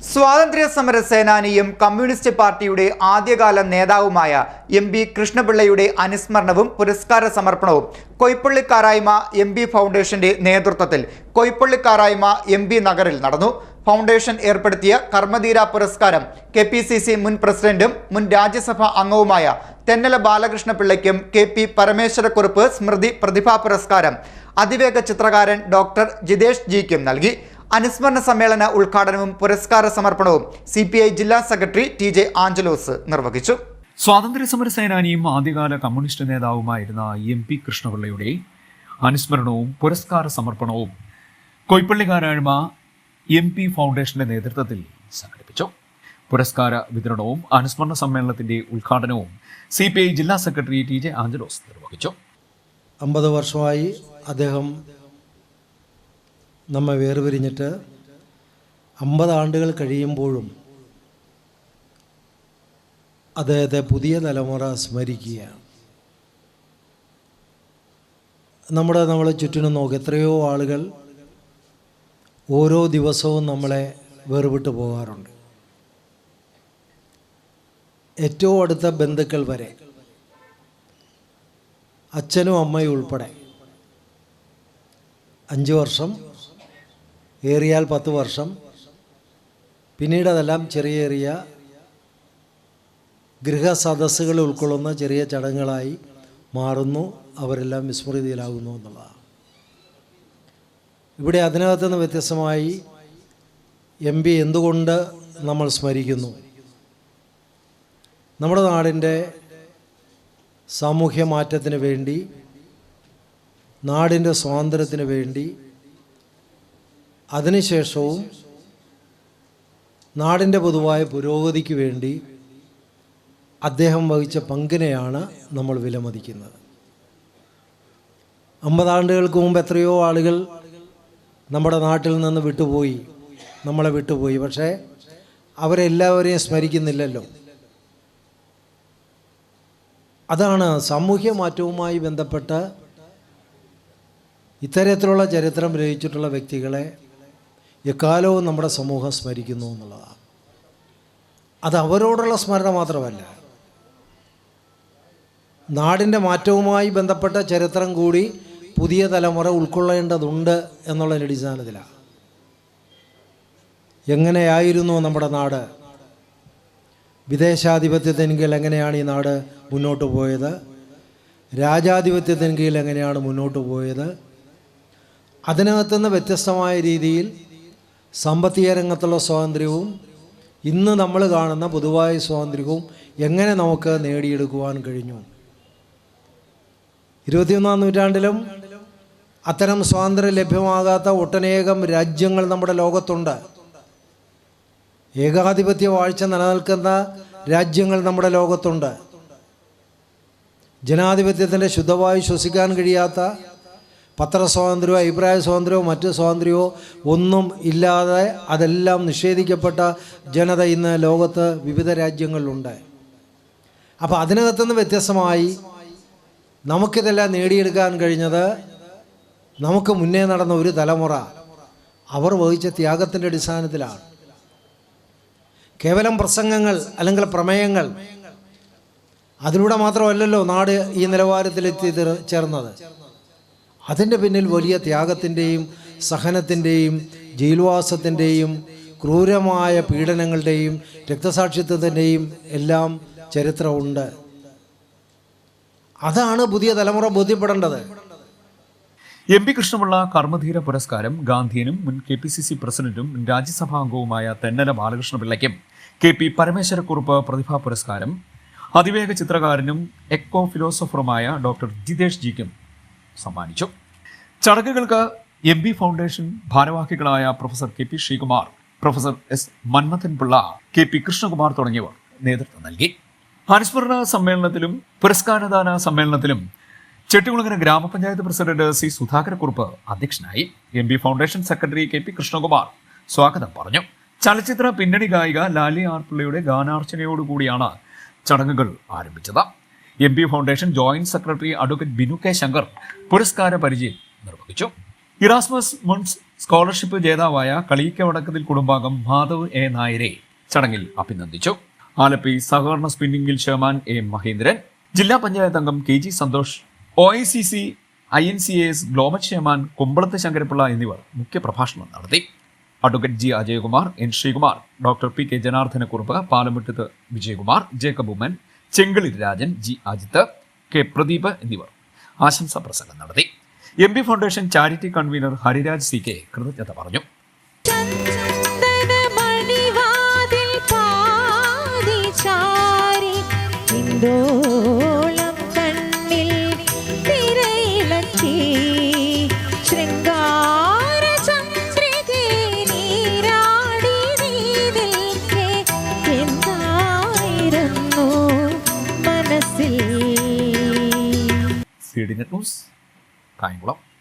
സ്വാതന്ത്ര്യ സമര സേനാനിയും കമ്മ്യൂണിസ്റ്റ് പാർട്ടിയുടെ ആദ്യകാല നേതാവുമായ എം ബി കൃഷ്ണപിള്ളയുടെ അനുസ്മരണവും പുരസ്കാര സമർപ്പണവും കൊയ്പ്പള്ളിക്കാരായ്മ എം ബി ഫൗണ്ടേഷന്റെ നേതൃത്വത്തിൽ കൊയ്പ്പള്ളിക്കാരായ്മ എം ബി നഗറിൽ നടന്നു. ഫൗണ്ടേഷൻ ഏർപ്പെടുത്തിയ കർമ്മധീര പുരസ്കാരം കെ പി സി സി മുൻ പ്രസിഡന്റും മുൻ രാജ്യസഭാ അംഗവുമായ തെന്നല ബാലകൃഷ്ണപിള്ളയ്ക്കും കെ പി പരമേശ്വരക്കുറുപ്പ് സ്മൃതി പ്രതിഭാ പുരസ്കാരം അതിവേഗ ചിത്രകാരൻ ഡോക്ടർ ജിതേഷ് ജിക്കും നൽകി. അനുസ്മരണ സമ്മേളന ഉദ്ഘാടനവും പുരസ്കാര സമർപ്പണവും സി ജില്ലാ സെക്രട്ടറി ടി ജെ ആഞ്ചലോസ് നിർവഹിച്ചു. സ്വാതന്ത്ര്യ സമര സേനാനിയും ആദ്യകാല കമ്മ്യൂണിസ്റ്റ് നേതാവുമായിരുന്ന എം പി കൃഷ്ണപിള്ളയുടെ അനുസ്മരണവും പുരസ്കാര സമർപ്പണവും കൊയ്പ്പള്ളിക്കാരായ്മ എം പി ഫൗണ്ടേഷന്റെ നേതൃത്വത്തിൽ സംഘടിപ്പിച്ചു. പുരസ്കാര വിതരണവും അനുസ്മരണ സമ്മേളനത്തിന്റെ ഉദ്ഘാടനവും സി പി ഐ ജില്ലാ സെക്രട്ടറി ടി ജെ ആഞ്ചലോസ് നിർവഹിച്ചു. അമ്പത് വർഷമായി അദ്ദേഹം നമ്മെ വേർപിരിഞ്ഞിട്ട് അമ്പത് ആണ്ടുകൾ കഴിയുമ്പോഴും അദ്ദേഹത്തെ പുതിയ തലമുറ സ്മരിക്കുകയാണ്. നമ്മുടെ നമ്മളെ ചുറ്റിനും നോക്കി എത്രയോ ആളുകൾ ഓരോ ദിവസവും നമ്മളെ വേർവിട്ട് പോകാറുണ്ട്. ഏറ്റവും അടുത്ത ബന്ധുക്കൾ വരെ അച്ഛനും അമ്മയും ഉൾപ്പെടെ അഞ്ച് വർഷം ഏറിയാൽ പത്ത് വർഷം. പിന്നീട് അതെല്ലാം ചെറിയ ചെറിയ ഗൃഹസദസ്സുകൾ ഉൾക്കൊള്ളുന്ന ചെറിയ ചടങ്ങുകളായി മാറുന്നു. അവരെല്ലാം വിസ്മൃതിയിലാകുന്നു എന്നുള്ളതാണ്. ഇവിടെ അതിനകത്ത് നിന്ന് വ്യത്യസ്തമായി എം പി എന്തുകൊണ്ട് നമ്മൾ സ്മരിക്കുന്നു? നമ്മുടെ നാടിന്റെ സാമൂഹ്യ മാറ്റത്തിന് വേണ്ടി നാടിന്റെ സ്വാതന്ത്ര്യത്തിന് വേണ്ടി അതിനുശേഷവും നാടിന്റെ പൊതുവായ പുരോഗതിക്ക് വേണ്ടി അദ്ദേഹം വഹിച്ച പങ്കിനെയാണ് നമ്മൾ വിലമതിക്കുന്നത്. അമ്പതാണ്ടുകൾക്ക് മുമ്പ് എത്രയോ ആളുകൾ നമ്മുടെ നാട്ടിൽ നിന്ന് വിട്ടുപോയി നമ്മളെ വിട്ടുപോയി. പക്ഷേ അവരെല്ലാവരെയും സ്മരിക്കുന്നില്ലല്ലോ. അതാണ് സാമൂഹ്യ മാറ്റവുമായി ബന്ധപ്പെട്ട് ഇത്തരത്തിലുള്ള ചരിത്രം രചിച്ചിട്ടുള്ള വ്യക്തികളെ എക്കാലവും നമ്മുടെ സമൂഹം സ്മരിക്കുന്നു എന്നുള്ളതാണ്. അത് അവരോടുള്ള സ്മരണ മാത്രമല്ല. നാടിന്റെ മാറ്റവുമായി ബന്ധപ്പെട്ട ചരിത്രം കൂടി പുതിയ തലമുറ ഉൾക്കൊള്ളേണ്ടതുണ്ട് എന്നുള്ള അടിസ്ഥാനത്തിലാണ് എങ്ങനെയായിരുന്നു നമ്മുടെ നാട്? വിദേശാധിപത്യത്തിന് കീഴിൽ എങ്ങനെയാണ് ഈ നാട് മുന്നോട്ട് പോയത്? രാജാധിപത്യത്തിന് കീഴിൽ എങ്ങനെയാണ് മുന്നോട്ട് പോയത്? അതിനകത്തുനിന്ന് വ്യത്യസ്തമായ രീതിയിൽ സാമ്പത്തിക രംഗത്തുള്ള സ്വാതന്ത്ര്യവും ഇന്ന് നമ്മൾ കാണുന്ന പൊതുവായ സ്വാതന്ത്ര്യവും എങ്ങനെ നമുക്ക് നേടിയെടുക്കുവാൻ കഴിഞ്ഞു? ഇരുപത്തിയൊന്നാം നൂറ്റാണ്ടിലും അത്തരം സ്വാതന്ത്ര്യം ലഭ്യമാകാത്ത ഒട്ടനേകം രാജ്യങ്ങൾ നമ്മുടെ ലോകത്തുണ്ട്. ഏകാധിപത്യ വാഴ്ച നിലനിൽക്കുന്ന രാജ്യങ്ങൾ നമ്മുടെ ലോകത്തുണ്ട്. ജനാധിപത്യത്തിന്റെ ശുദ്ധമായി ശ്വസിക്കാൻ കഴിയാത്ത പത്രസ്വാതന്ത്ര്യമോ അഭിപ്രായ സ്വാതന്ത്ര്യമോ മറ്റ് സ്വാതന്ത്ര്യമോ ഒന്നും ഇല്ലാതെ അതെല്ലാം നിഷേധിക്കപ്പെട്ട ജനത ഇന്ന് ലോകത്ത് വിവിധ രാജ്യങ്ങളിലുണ്ട്. അപ്പോൾ അതിനകത്തുനിന്ന് വ്യത്യസ്തമായി നമുക്കിതെല്ലാം നേടിയെടുക്കാൻ കഴിഞ്ഞത് നമുക്ക് മുന്നേ നടന്ന ഒരു തലമുറ അവർ വഹിച്ച ത്യാഗത്തിന്റെ അടിസ്ഥാനത്തിലാണ്. കേവലം പ്രസംഗങ്ങൾ അല്ലെങ്കിൽ പ്രമേയങ്ങൾ അതിലൂടെ മാത്രമല്ലല്ലോ നാട് ഈ നിലവാരത്തിലെത്തി ചേർന്നത്. അതിന്റെ പിന്നിൽ വലിയ ത്യാഗത്തിന്റെയും സഹനത്തിന്റെയും ജയിൽവാസത്തിന്റെയും ക്രൂരമായ പീഡനങ്ങളുടെയും രക്തസാക്ഷിത്വത്തിന്റെയും എല്ലാം ചരിത്രമുണ്ട്. അതാണ് പുതിയ തലമുറ ബോധ്യപ്പെടേണ്ടത്. എം പി കൃഷ്ണപിള്ള കർമ്മധീര പുരസ്കാരം ഗാന്ധിയനും മുൻ കെ പി സി സി പ്രസിഡന്റും മുൻ രാജ്യസഭാ അംഗവുമായ തെന്നല ബാലകൃഷ്ണപിള്ളയ്ക്കും. കെ പി പരമേശ്വരക്കുറുപ്പ് പ്രതിഭാ പുരസ്കാരം. അതിവേഗ ചിത്രകാരനും എക്കോ ഫിലോസഫറുമായ ഡോക്ടർ ജിതേഷ് ജിക്കും സമ്മാനിച്ചു. ചടങ്ങുകൾക്ക് എം ബി ഫൗണ്ടേഷൻ ഭാരവാഹികളായ professor K P Sreekumar professor S Manmadhan Pillai K P Krishnakumar തുടങ്ങിയവർ നേതൃത്വം നൽകി. അനുസ്മരണ സമ്മേളനത്തിലും പുരസ്കാരദാന സമ്മേളനത്തിലും ചെട്ടികുളങ്ങര ഗ്രാമപഞ്ചായത്ത് പ്രസിഡന്റ് സി സുധാകരക്കുറുപ്പ് അധ്യക്ഷനായി M B foundation secretary K P Krishnakumar സ്വാഗതം പറഞ്ഞു. ചലച്ചിത്ര പിന്നണി ഗായിക ലാലി ആർ പിള്ളയുടെ ഗാനാർച്ചനയോടുകൂടിയാണ് ചടങ്ങുകൾ ആരംഭിച്ചത്. M B foundation joint secretary advocate Binu K Shankar പുരസ്കാര പരിചയം നിർവഹിച്ചു. ഇറാസ്മസ് മുൻസ് സ്കോളർഷിപ്പ് ജേതാവായ വടക്കത്തിൽ കുടുംബാംഗം മാധവ് എ. നായരെ ചടങ്ങിൽ അഭിനന്ദിച്ചു. ആലപ്പി സഹകരണ സ്പിന്നിംഗിൽ ചെയർമാൻ എ. മഹേന്ദ്രൻ ജില്ലാ പഞ്ചായത്ത് അംഗം K. G. Santhosh O I C C I N C S global chairman Kumbalath Sankarapillai എന്നിവർ മുഖ്യപ്രഭാഷണം നടത്തി. Advocate G. Ajayakumar N. Sreekumar doctor P. K. Janardhanakurup Palamuttath Vijayakumar Jacob Oommen Chengalil Rajan G. Ajith K. Pradeep എന്നിവർ ആശംസാ പ്രസംഗം നടത്തി. M P foundation charity convener Hariraj C K കൃതജ്ഞത പറഞ്ഞു. കണ്ണിൽ നെറ്റ് ന്യൂസ്. 太硬了。